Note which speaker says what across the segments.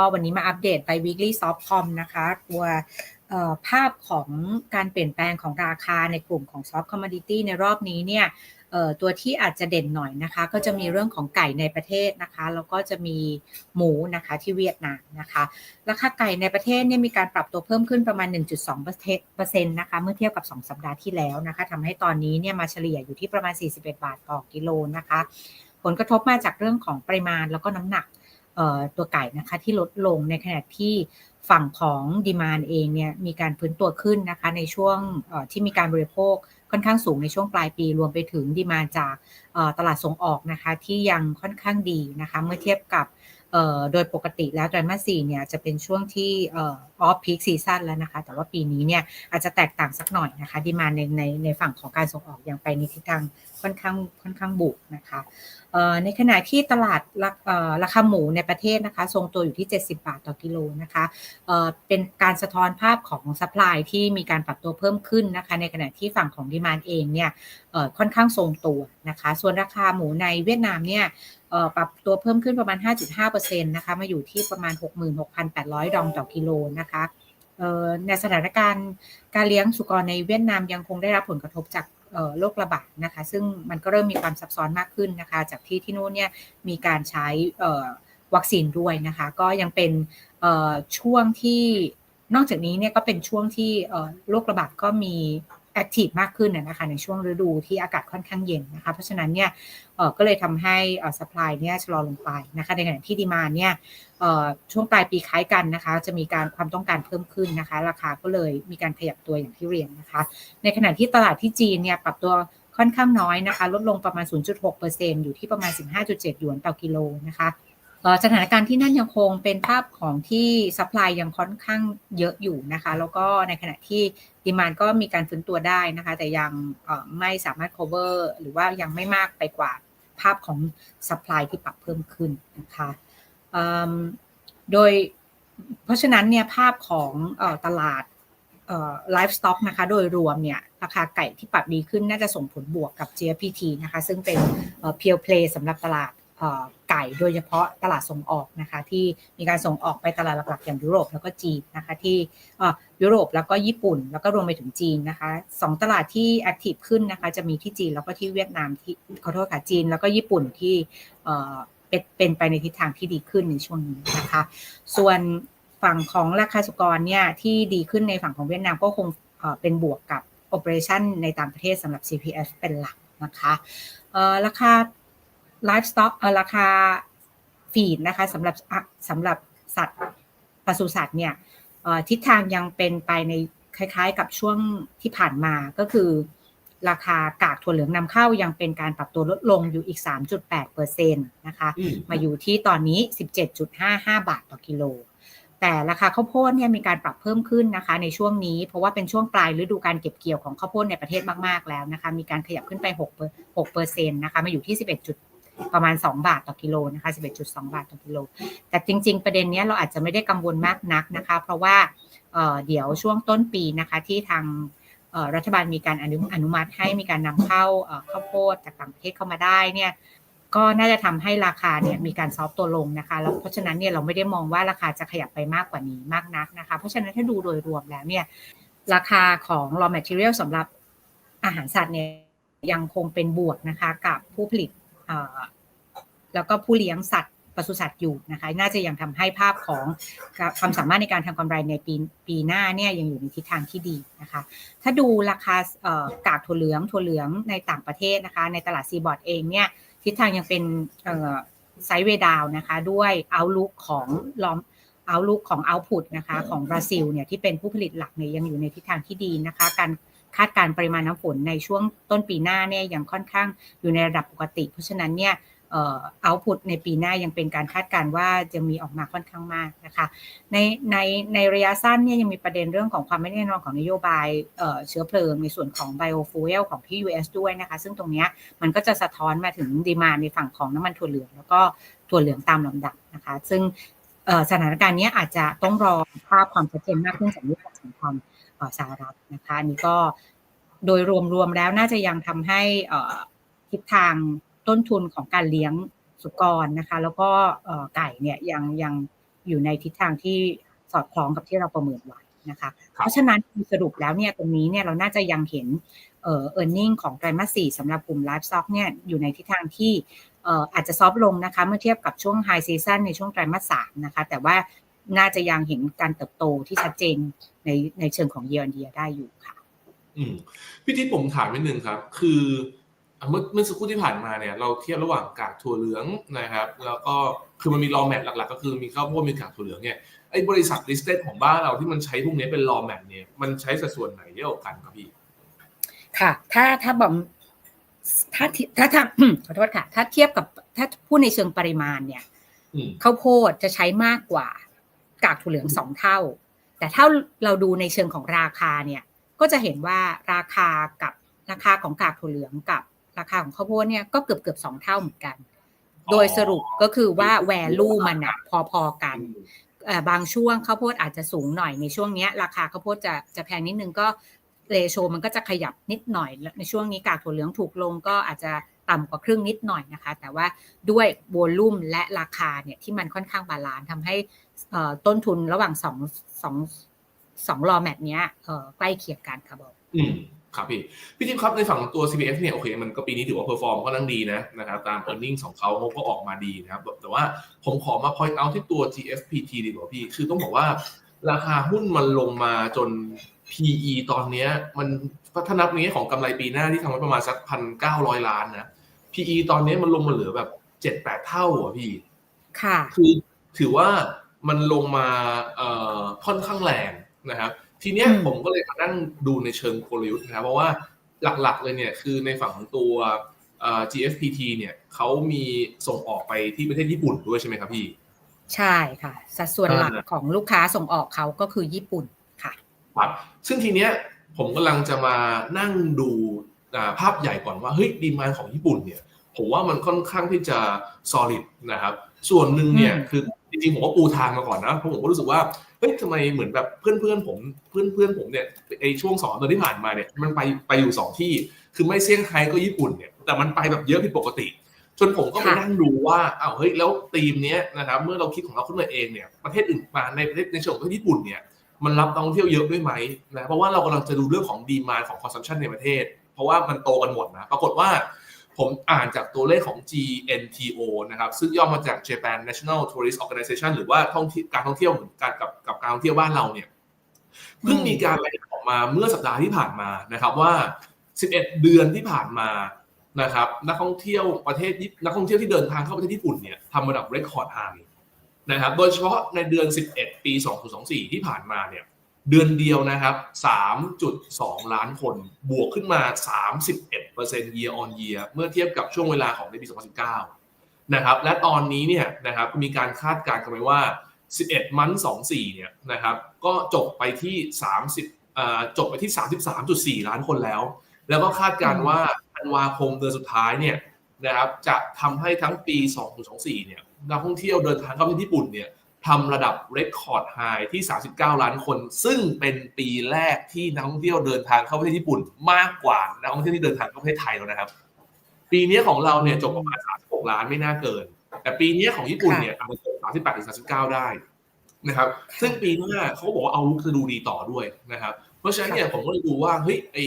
Speaker 1: ก็วันนี้มาอัปเดตไป weekly softcom นะคะตัวภาพของการเปลี่ยนแปลงของราคาในกลุ่มของ soft commodity ในรอบนี้เนี่ยตัวที่อาจจะเด่นหน่อยนะคะ ก็จะมีเรื่องของไก่ในประเทศนะคะแล้วก็จะมีหมูนะคะที่เวียดนามนะคะราคาไก่ในประเทศเนี่ยมีการปรับตัวเพิ่มขึ้นประมาณ 1.2%นะคะเมื่อเทียบกับ 2 สัปดาห์ที่แล้วนะคะทำให้ตอนนี้เนี่ยมาเฉลี่ยอยู่ที่ประมาณ 41 บาทต่อกิโลนะคะ ผลกระทบมาจากเรื่องของปริมาณแล้วก็น้ำหนัก ตัวไก่นะคะที่ลดลงในขณะที่ฝั่งของดีมานเองเนี่ยมีการพื้นตัวขึ้นนะคะในช่วงที่มีการบริโภคค่อนข้างสูงในช่วงปลายปีรวมไปถึงดีมานจากตลาดส่งออกนะคะที่ยังค่อนข้างดีนะคะเมื่อเทียบกับ โดยปกติแล้วไตรมาสสี่เนี่ยจะเป็นช่วงที่ออฟพีคซีซั่นแล้วนะคะ แต่ว่าปีนี้เนี่ยอาจจะแตกต่างสักหน่อยนะคะดีมาในในในฝั่งของการส่งออกยังไปในทิศทางค่อนข้างค่อนข้างบุกนะคะในขณะที่ตลาดราคาหมูในประเทศนะคะ ทรงตัวอยู่ที่ 70 บาทต่อกิโลนะคะเป็นการสะท้อนภาพของซัพพลายที่มีการปรับตัวเพิ่มขึ้นนะคะในขณะที่ฝั่งของดีมานเองเนี่ยค่อนข้างทรงตัวนะคะ ส่วนราคาหมูในเวียดนามเนี่ย ปรับตัวเพิ่มขึ้นประมาณ 5.5%นะคะมาอยู่ที่ประมาณ 66,800 ดองต่อกิโลนะคะในสถานการณ์การเลี้ยงสุกรในเวียดนามยังคงได้รับผลกระทบจากโรคระบาดนะคะ ซึ่งมันก็เริ่มมีความซับซ้อนมากขึ้นนะคะ จากที่ที่นู้นเนี่ยมีการใช้วัคซีนด้วยนะคะ ก็ยังเป็นช่วงที่นอกจากนี้เนี่ยก็เป็นช่วงที่โรคระบาดก็มี แอคทีฟมากขึ้นนะคะในช่วงฤดูที่อากาศค่อนข้างเย็นนะคะเพราะฉะนั้นเนี่ยก็เลยทำให้สป라이เนี่ยชะลอลงไปนะคะในขณะที่ดีมาเนี่ยช่วงปลายปีคล้ายกันนะคะจะมีการความต้องการเพิ่มขึ้นนะคะราคาก็เลยมีการขยับตัวอย่างที่เรียนนะคะในขณะที่ตลาดที่จีนเนี่ยปรับตัวค่อนข้างน้อยนะคะลดลงประมาณ 0.6%อยู่ที่ประมาณ 15.7 หยวนต่อกิโลนะคะ สถานการณ์ที่นั่นยังคงเป็นภาพของที่ซัพพลายยังค่อนข้างเยอะอยู่นะคะ แล้วก็ในขณะที่ดีมานก็มีการฟื้นตัวได้นะคะ แต่ยังไม่สามารถ cover หรือว่ายังไม่มากไปกว่าภาพของซัพพลายที่ปรับเพิ่มขึ้นนะคะโดยเพราะฉะนั้นเนี่ยภาพของตลาดไลฟ์สต็อกนะคะโดยรวมเนี่ยราคาไก่ที่ปรับดีขึ้นน่าจะส่งผลบวกกับ GPT นะคะ ซึ่งเป็นเพียวเพลย์สำหรับตลาด ไก่โดยเฉพาะตลาดส่งออกนะคะที่มีการส่งออกไปตลาดหลักๆอย่างยุโรปแล้วก็จีนนะคะที่ยุโรปแล้วก็ญี่ปุ่น แล้วก็รวมไปถึงจีนนะคะสองตลาดที่แอคทีฟขึ้นนะคะจะมีที่จีนแล้วก็ที่เวียดนามที่ขอโทษค่ะจีน แล้วก็ญี่ปุ่นที่เป็นเป็นไปในทิศทางที่ดีขึ้นในช่วงนี้นะคะ ส่วนฝั่งของราคาสุกรเนี่ยที่ดีขึ้นในฝั่งของเวียดนามก็คงเป็นบวกกับโอเปอเรชันในต่างประเทศสำหรับ CPF เป็นหลักนะคะราคา ไลฟ์สต็อกราคาฟีดนะคะสำหรับสำหรับสัตว์ปศุสัตว์เนี่ยทิศทางยังเป็นไปในคล้ายๆ กับช่วงที่ผ่านมาก็คือ ราคากากถั่วเหลืองนำเข้ายังเป็นการปรับตัวลดลงอยู่อีก 3.8%นะคะมาอยู่ที่ตอนนี้ 17.55 บาทต่อกิโล แต่ราคาข้าวโพดเนี่ยมีการปรับเพิ่มขึ้นนะคะในช่วงนี้ เพราะว่าเป็นช่วงปลายฤดูการเก็บเกี่ยวของข้าวโพดในประเทศมากๆแล้วนะคะมีการขยับขึ้นไป6 6%นะคะมาอยู่ที่ 11 ประมาณ 2 บาทต่อกิโลนะคะ11.2 บาทต่อกิโล แต่จริง ๆ ประเด็นนี้เราอาจจะไม่ได้กังวลมากนักนะคะ เพราะว่าเดี๋ยวช่วงต้นปีนะคะที่ทางรัฐบาลมีการอนุอนุมัติให้มีการนำเข้าข้าวโพดจากต่างประเทศเข้ามาได้เนี่ยก็น่าจะทำให้ราคาเนี่ยมีการซอฟตัวลงนะคะแล้วเพราะฉะนั้นเนี่ยเราไม่ได้มองว่าราคาจะขยับไปมากกว่านี้มากนักนะคะ เพราะฉะนั้นถ้าดูโดยรวมแล้วเนี่ยราคาของ raw material สำหรับอาหารสัตว์เนี่ยยังคงเป็นบวกนะคะกับผู้ผลิต แล้วก็ผู้เลี้ยงสัตว์ปศุสัตว์อยู่นะคะ น่าจะยังทำให้ภาพของความสามารถในการทำกำไรในปีปีหน้าเนี่ยยังอยู่ในทิศทางที่ดีนะคะ ถ้าดูราคากากถั่วเหลืองถั่วเหลืองในต่างประเทศนะคะ ในตลาดซีบอร์ดเองเนี่ยทิศทางยังเป็นไซด์เวดาวนะคะด้วยเอาลุกของลอมเอาลุกของเอาพุตนะคะของบราซิลเนี่ยที่เป็นผู้ผลิตหลักเนี่ยยังอยู่ในทิศทางที่ดีนะคะ การ คาดการปริมาณน้ำฝนในช่วงต้นปีหน้าเนี่ยยังค่อนข้างอยู่ในระดับปกติ เพราะฉะนั้นเนี่ยเอาพุตในปีหน้ายังเป็นการคาดการณ์ว่าจะมีออกมาค่อนข้างมากนะคะ ในในในระยะสั้นเนี่ยยังมีประเด็นเรื่องของความไม่แน่นอนของนโยบายเชื้อเพลิงในส่วนของไบโอฟูเอลของที่ US ด้วยนะคะ ซึ่งตรงนี้มันก็จะสะท้อนมาถึงดีมาในฝั่งของน้ำมันถั่วเหลือง แล้วก็ถั่วเหลืองตามลำดับนะคะ ซึ่งสถานการณ์นี้อาจจะต้องรอภาพความชัดเจนมากขึ้นจากยุทธศาสตร์ความ สหรัฐนะคะอันนี้ก็โดยรวมๆแล้วน่าจะยังทำให้ทิศทางต้นทุนของการเลี้ยงสุกรนะคะ แล้วก็ไก่เนี่ยยังยังอยู่ในทิศทางที่สอดคล้องกับที่เราประเมินไว้นะคะ
Speaker 2: ครับ
Speaker 1: เพราะฉะนั้นสรุปแล้วเนี่ยตรงนี้เนี่ยเราน่าจะยังเห็นเอ่อ earning ของไตรมาสสี่สำหรับกลุ่ม livestock เนี่ยอยู่ในทิศทางที่เอ่ออาจจะซอฟลงนะคะ เมื่อเทียบกับช่วง high season ในช่วงไตรมาสสามนะคะ แต่ว่า น่าจะยังเห็นการเติบโตที่ชัดเจนในในเชิงของ year on year ได้อยู่ค่ะ
Speaker 2: อืมพี่ทิพย์ผมถามนิดนึงครับ คืออะเมื่อเมื่อสักครู่ที่ผ่านมาเนี่ยเราเทียบระหว่างกากถั่วเหลืองนะครับ แล้วก็คือมันมีรอแมทหลักๆ ก็คือมีข้าวโพดมีกากถั่วเหลืองเนี่ยไอ้บริษัท listed ของบ้านเราที่มันใช้พวกนี้เป็นรอแมทเนี่ยมันใช้สัดส่วนไหนเยอะกว่ากันครับพี่
Speaker 1: ค่ะ ถ้าถ้าบอกถ้าถ้าถ้าขอโทษค่ะ ถ้าเทียบกับถ้าพูดในเชิงปริมาณเนี่ย
Speaker 2: อืม
Speaker 1: ข้าวโพดจะใช้มากกว่า กากถั่วเหลืองสองเท่า แต่ถ้าเราดูในเชิงของราคาเนี่ยก็จะเห็นว่าราคากับราคาของกากถั่วเหลืองกับราคาของข้าวโพดเนี่ยก็เกือบเกือบสองเท่าเหมือนกัน โดยสรุปก็คือว่าแวลูมันอะพอๆกันเอ่อบางช่วงข้าวโพดอาจจะสูงหน่อยในช่วงเนี้ยราคาข้าวโพดจะจะแพงนิดนึงก็เรโชมันก็จะขยับนิดหน่อยแล้วในช่วงนี้กากถั่วเหลืองถูกลงก็อาจจะ ต่ำกว่าครึ่งนิดหน่อยนะคะ แต่ว่าด้วยโวลุ่มและราคาเนี่ยที่มันค่อนข้างบาลานซ์ทำให้ต้นทุนระหว่างสองสองสองรอแมทเนี้ยใกล้เคียงกันค่ะบอก
Speaker 2: อืมครับพี่ พี่ทิพย์ครับในฝั่งของตัว CPF เนี่ยโอเคมันก็ปีนี้ถือว่าเพอร์ฟอร์มก็นั่งดีนะนะครับตาม e a r n i n g ของเขาเขาก็ออกมาดีนะครับแต่ว่าผมขอมา point out ที่ตัว GFPT ดีกว่าพี่ คือต้องบอกว่า ราคาหุ้นมันลงมาจน PE ตอนเนี้ยมันถ้านับในแง่ของกำไรปีหน้าที่ทำไว้ประมาณสักพันเก้าร้อยล้านนะ PE ตอนเนี้ยมันลงมาเหลือแบบเจ็ดแปดเท่าอะพี่
Speaker 1: ค่ะ
Speaker 2: คือถือว่ามันลงมาเอ่อค่อนข้างแรงนะครับทีเนี้ย
Speaker 1: อืม
Speaker 2: ผมก็เลยมานั่งดูในเชิงกลยุทธ์นะครับเพราะว่าหลักๆเลยเนี่ยคือในฝั่งของตัวเอ่อ GFPT เนี่ยเขามีส่งออกไปที่ประเทศญี่ปุ่นด้วยใช่ไหมครับพี่
Speaker 1: ใช่ค่ะ สัดส่วนหลัก
Speaker 2: อ่า
Speaker 1: ของลูกค้าส่งออกเขาก็คือญี่ปุ่นค่ะ
Speaker 2: ครับซึ่งทีเนี้ยผมกำลังจะมานั่งดูอ่า ภาพใหญ่ก่อนว่าเฮ้ยดีมานของญี่ปุ่นเนี่ยผมว่ามันค่อนข้างที่จะ solid นะครับ ส่วนหนึ่งเนี่ย
Speaker 1: อืม
Speaker 2: คือจริงๆผมก็ปูทางมาก่อนนะเพราะผมก็รู้สึกว่าเฮ้ยทำไมเหมือนแบบเพื่อนเพื่อนๆผมเพื่อนเพื่อนๆผมเนี่ยไอช่วงสองเดือนที่ผ่านมาเนี่ยมันไปไปอยู่สองที่คือไม่เซี่ยงไฮ้ก็ญี่ปุ่นเนี่ยแต่มันไปแบบเยอะผิดปกติ จนผมก็ไป
Speaker 1: ค่ะ
Speaker 2: นั่งดูว่าอ้าวเฮ้ยแล้วธีมเนี้ยนะครับเมื่อเราคิดของเราขึ้นมาเองเนี่ยประเทศอื่นมาในประเทศในเชิงของประเทศญี่ปุ่นเนี่ยมันรับนักท่องเที่ยวเยอะด้วยไหมนะเพราะว่าเรากำลังจะดูเรื่องของดีมานของ consumption ในประเทศเพ ราะว่ามันโตกันหมดนะ ปรากฏว่าผมอ่านจากตัวเลขของ GNTO นะครับ ซึ่งย่อมาจาก Japan National Tourist Organization หรือว่าท่องเที่ยวการท่องเที่ยวเหมือนกันกับกับการท่องเที่ยวบ้านเราเนี่ยเพิ่งมีการรายงานออกมาเมื่อสัปดาห์ที่ผ่านมานะครับว่า 11 เดือนที่ผ่านมานะครับ นักท่องเที่ยวประเทศญี่นักท่องเที่ยวที่เดินทางเข้าประเทศญี่ปุ่นเนี่ยทำระดับเรคคอร์ดไฮนะครับ โดยเฉพาะในเดือน 11 ปี 2024 ที่ผ่านมาเนี่ย เดือนเดียวนะครับ 3.2 ล้านคน บวกขึ้นมา 31% year on year เมื่อเทียบกับช่วงเวลาของในปี 2019 นะครับ และตอนนี้เนี่ยนะครับมีการคาดการณ์กันไว้ว่า 11 มัน24 เนี่ยนะครับ ก็จบไปที่ 30จบไปที่ 33.4 ล้านคนแล้ว แล้วก็คาดการณ์ว่าธันวาคมเดือนสุดท้ายเนี่ยนะครับ จะทำให้ทั้งปี 2024 เนี่ยนักท่องเที่ยวเดินทางเข้าประเทศญี่ปุ่นเนี่ย ทำระดับเรคคอร์ดไฮที่ 39 ล้านคน ซึ่งเป็นปีแรกที่นักท่องเที่ยวเดินทางเข้าประเทศญี่ปุ่นมากกว่านักท่องเที่ยวที่เดินทางเข้าประเทศไทยแล้วนะครับ ปีนี้ของเราเนี่ยจบประมาณ 36 ล้านไม่น่าเกิน แต่ปีนี้ของญี่ปุ่นเนี่ยอาจจะจบ38ถึง39 ได้นะครับ ซึ่งปีหน้าเขาก็บอกว่าเอาลุกจะดูดีต่อด้วยนะครับ เพราะฉะนั้นเนี่ยผมก็เลยดูว่าเฮ้ยไอ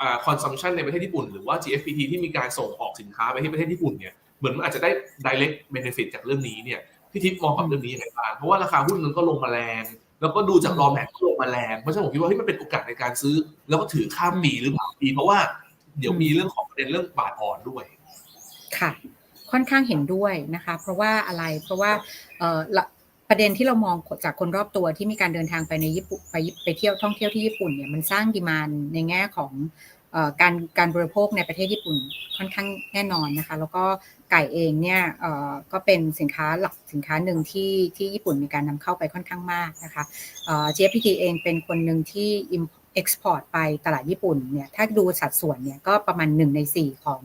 Speaker 2: อ่า consumption ในประเทศญี่ปุ่นหรือว่า GFPT ที่มีการส่งออกสินค้าไปที่ประเทศญี่ปุ่นเนี่ยเหมือนมันอาจจะได้ direct benefit จากเรื่องนี้เนี่ย พี่ทิพย์มองกับเรื่องนี้ยังไงบ้างเพราะว่าราคาหุ้นมันก็ลงมาแรง แล้วก็ดูจากรอแมทก็ลงมาแรงเพราะฉะนั้นผมคิดว่าเฮ้ยมันเป็นโอกาสในการซื้อ แล้วก็ถือข้ามปีหรือเปล่าปีเพราะว่าเดี๋ยวมีเรื่องของประเด็นเรื่องบาทอ่อนด้วย
Speaker 1: ค่ะ ค่อนข้างเห็นด้วยนะคะ เพราะว่าอะไรเพราะว่าเออประเด็นที่เรามองจากคนรอบตัวที่มีการเดินทางไปในญี่ปุ่นไปไปเที่ยวท่องเที่ยวที่ญี่ปุ่นเนี่ยมันสร้างดีมานในแง่ของ การการบริโภคในประเทศญี่ปุ่นค่อนข้างแน่นอนนะคะ แล้วก็ไก่เองเนี่ยก็เป็นสินค้าหลักสินค้าหนึ่งที่ที่ญี่ปุ่นมีการนำเข้าไปค่อนข้างมากนะคะเอ่อ GFPT เองเป็นคนหนึ่งที่ export ไปตลาดญี่ปุ่นเนี่ยถ้าดูสัดส่วนเนี่ยก็ประมาณหนึ่งในสี่ของ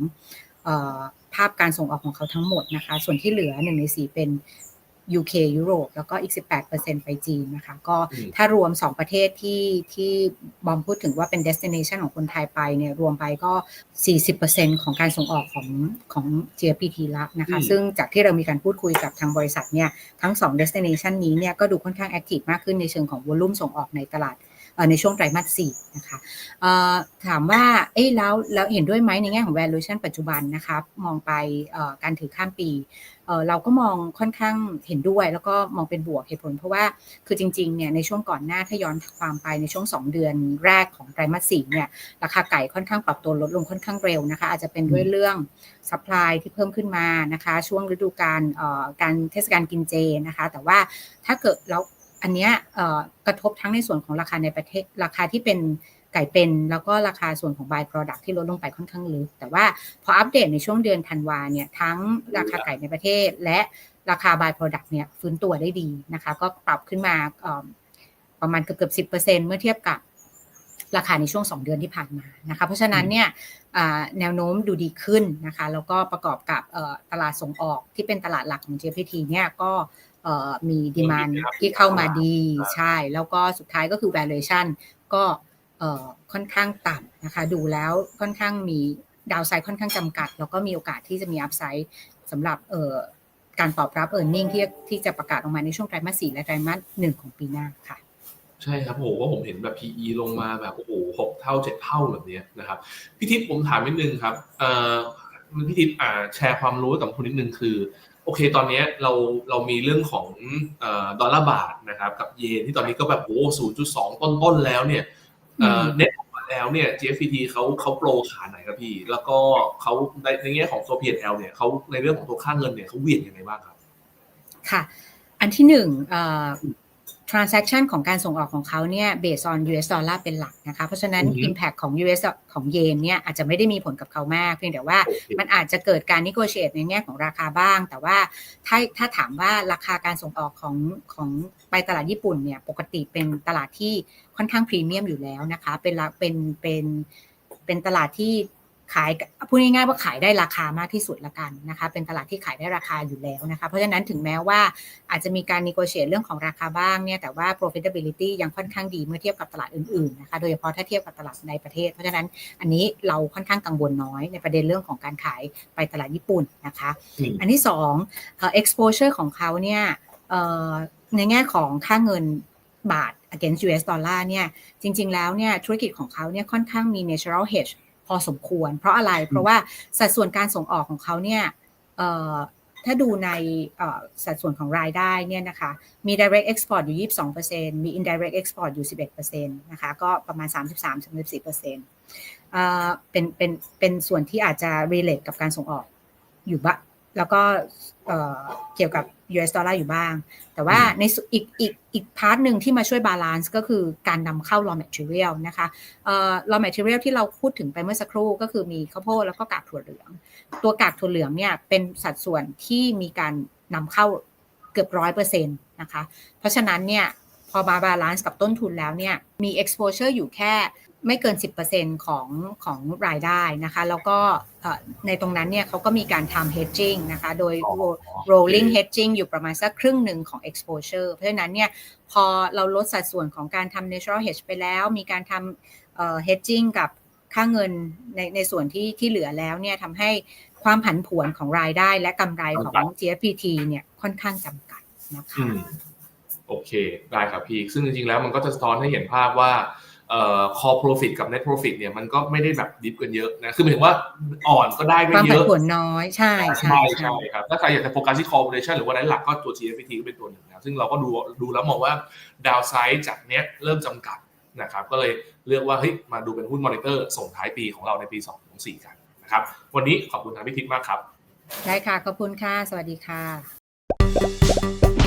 Speaker 1: ภาพการส่งออกของเขาทั้งหมดนะคะ ส่วนที่เหลือหนึ่งในสี่เป็น UK ยุโรปแล้วก็อีก 18%ไปจีนนะคะ ก็
Speaker 2: อืม
Speaker 1: ถ้ารวม 2 ประเทศที่ที่บอมพูดถึงว่าเป็น destination ของคนไทยไปเนี่ยรวมไปก็ 40%ของการส่งออกของของ GFPT ละนะคะ
Speaker 2: อืม
Speaker 1: ซึ่งจากที่เรามีการพูดคุยกับทางบริษัทเนี่ยทั้ง 2 destination นี้เนี่ยก็ดูค่อนข้าง active มากขึ้นในเชิงของ volume ส่งออกในตลาดเอ่อ ในช่วงไตรมาส4นะคะเอ่อถามว่าเอ้ยแล้วแล้วเห็นด้วยไหมในแง่ของ valuation ปัจจุบันนะคะมองไปเอ่อการถือข้ามปีเอ่อเราก็มองค่อนข้างเห็นด้วย แล้วก็มองเป็นบวกเหตุผล เพราะว่าคือจริงๆเนี่ยในช่วงก่อนหน้าถ้าย้อนความไปในช่วง 2 เดือนแรกของไตรมาสสี่เนี่ยราคาไก่ค่อนข้างปรับตัวลดลงค่อนข้างเร็วนะคะอาจจะเป็นด้วยเรื่อง supply ที่เพิ่มขึ้นมานะคะช่วงฤดูกาลเอ่อการเทศกาลกินเจนะคะ แต่ว่าถ้าเกิดแล้ว อันเนี้ยกระทบทั้งในส่วนของราคาในประเทศราคาที่เป็นไก่เป็น แล้วก็ราคาส่วนของ by product ที่ลดลงไปค่อนข้างลึก แต่ว่าพออัปเดตในช่วงเดือนธันวาเนี่ยทั้งราคาไก่ในประเทศ และราคา by product เนี่ยฟื้นตัวได้ดีนะคะก็ปรับขึ้นมาประมาณเกือบเกือบสิเเมื่อเทียบกับราคาในช่วง 2 เดือนที่ผ่านมานะคะเพราะฉะนั้นเนี่ยแนวโน้มดูดีขึ้นนะคะแล้วก็ประกอบกับตลาดส่งออกที่เป็นตลาดหลักของ GPT เนี่ยก็ มีดีมานที่เข้ามาดีใช่ แล้วก็สุดท้ายก็คือ valuation ก็เอ่อค่อนข้างต่ำนะคะ ดูแล้วค่อนข้างมีดาวไซด์ค่อนข้างจำกัด แล้วก็มีโอกาสที่จะมีอัพไซด์สำหรับเอ่อการตอบรับ e a r n i n g ที่ที่จะประกาศออกมาในช่วงไตรมาสสี่และไตรมาสหนึ่งของปีหน้าค่ะ
Speaker 2: ใช่ครับโหว่าผมเห็นแบบ PE ลงมาแบบโอ้โหหกเท่าเจ็ดเท่าแบบเนี้ยนะครับพี่ทิพย์ผมถามนิดนึงครับเอ่อพี่ทิพย์อ่าแชร์ความรู้กับคุณนิดนึงคือ โอเค ตอนเนี้ยเราเรามีเรื่องของเอ่อดอลลาร์บาทนะครับกับเยนที่ตอนนี้ก็แบบโอ้ศูนย์จุดสองต้นๆแล้วเนี่ยเอ่อ
Speaker 1: อืม
Speaker 2: เน็ตออกมาแล้วเนี่ย GFPT เขาเขาโปรขาไหนครับพี่ แล้วก็เขาในในแง่ของตัว P&L เนี่ยเขาในเรื่องของตัวค่าเงินเนี่ยเขาเหวี่ยงยังไงบ้างครับ
Speaker 1: ค่ะ อันที่หนึ่งเอ่อ transaction ของการส่งออกของเขาเนี่ย based on US dollar เป็นหลักนะคะ เพราะฉะนั้น
Speaker 2: อือฮึ
Speaker 1: impact ของ US ของเยนเนี่ยอาจจะไม่ได้มีผลกับเขามาก เพียงแต่ว่า
Speaker 2: โอเค
Speaker 1: มันอาจจะเกิดการ negotiate ในแง่ของราคาบ้าง แต่ว่าถ้าถ้าถามว่าราคาการส่งออกของของไปตลาดญี่ปุ่นเนี่ยปกติเป็นตลาดที่ค่อนข้างพรีเมียมอยู่แล้วนะคะ เป็นละเป็นเป็นเป็นตลาดที่ ขายพูดง่ายๆว่าขายได้ราคามากที่สุดละกันนะคะ เป็นตลาดที่ขายได้ราคาอยู่แล้วนะคะ เพราะฉะนั้นถึงแม้ว่าอาจจะมีการ negotiate เรื่องของราคาบ้างเนี่ยแต่ว่า profitability ยังค่อนข้างดีเมื่อเทียบกับตลาดอื่นๆนะคะ โดยเฉพาะถ้าเทียบกับตลาดในประเทศ เพราะฉะนั้นอันนี้เราค่อนข้างกังวลน้อยในประเด็นเรื่องของการขายไปตลาดญี่ปุ่นนะคะ
Speaker 2: อืม
Speaker 1: อันที่สองเอ่อ exposure ของเขาเนี่ยเอ่อในแง่ของค่าเงินบาท against US dollar เนี่ยจริง ๆ แล้วเนี่ยธุรกิจของเขาเนี่ยค่อนข้างมี natural hedge พ อสมควร เพราะอะไรเพราะว่าสัดส่วนการส่งออกของเขาเนี่ยเอ่อถ้าดูในเอ่อสัดส่วนของรายได้เนี่ยนะคะมี direct export อยู่ 22%มี indirect export อยู่ 11%นะคะก็ประมาณ 33-34%เอ่อเป็นเป็นเป็นส่วนที่อาจจะ relate กับการส่งออกอยู่บ้างแล้วก็เอ่อเกี่ยวกับ US dollar อยู่บ้าง แต่ว่า
Speaker 2: อืม
Speaker 1: ในส่วนอีกอีกอีกพาร์ทหนึ่งที่มาช่วยบาลานซ์ก็คือการนำเข้า raw material นะคะเอ่อ raw material ที่เราพูดถึงไปเมื่อสักครู่ก็คือมีข้าวโพดแล้วก็กากถั่วเหลือง ตัวกากถั่วเหลืองเนี่ยเป็นสัดส่วนที่มีการนำเข้าเกือบร้อยเปอร์เซ็นต์นะคะ เพราะฉะนั้นเนี่ยพอบาบาลานซ์กับต้นทุนแล้วเนี่ยมี exposure อยู่แค่ ไม่เกิน 10%ของของรายได้นะคะ แล้วก็เอ่อในตรงนั้นเนี่ยเขาก็มีการทำ hedging นะคะ โดย
Speaker 2: อ๋อ
Speaker 1: rolling
Speaker 2: โอเค
Speaker 1: hedging อยู่ประมาณสักครึ่งหนึ่งของ exposure เพราะฉะนั้นเนี่ยพอเราลดสัดส่วนของการทำ natural hedge ไปแล้ว มีการทำเอ่อ hedging กับค่าเงินในในส่วนที่ที่เหลือแล้วเนี่ยทำให้ความผันผวนของรายได้และกำไรของ GFPT เนี่ยค่อนข้างจำกัดนะคะ
Speaker 2: อืมโอเค ได้ครับพี่ ซึ่งจริงๆแล้วมันก็จะสะท้อนให้เห็นภาพว่า เอ่อ core profit กับ net profit เนี่ยมันก็ไม่ได้แบบดิฟกันเยอะนะคือหมายถึงว่าอ่อนก็ได้
Speaker 1: ค
Speaker 2: ไม่
Speaker 1: วาม
Speaker 2: เย
Speaker 1: ผัน
Speaker 2: อะ
Speaker 1: ผวนน้อยใช่ใช่
Speaker 2: ใช่
Speaker 1: ใช่
Speaker 2: ใช่ครับถ้าใครอยากจะโฟกัสที่ core operation หรือว่าในหลักก็ตัว GFPT ก็เป็นตัวหนึ่งนะซึ่งเราก็ดูดูแล้วมองว่าดาวไซด์จากเนี้ยเริ่มจำกัดนะครับก็เลยเลือกว่าเฮ้ยมาดูเป็นหุ้นมอนิเตอร์ส่งท้ายปีของเราในปี2024กันนะครับวันนี้ขอบคุณทางพี่ทิพย์มากครับ
Speaker 1: ได้ค่ะ ขอบคุณค่ะ สวัสดีค่ะ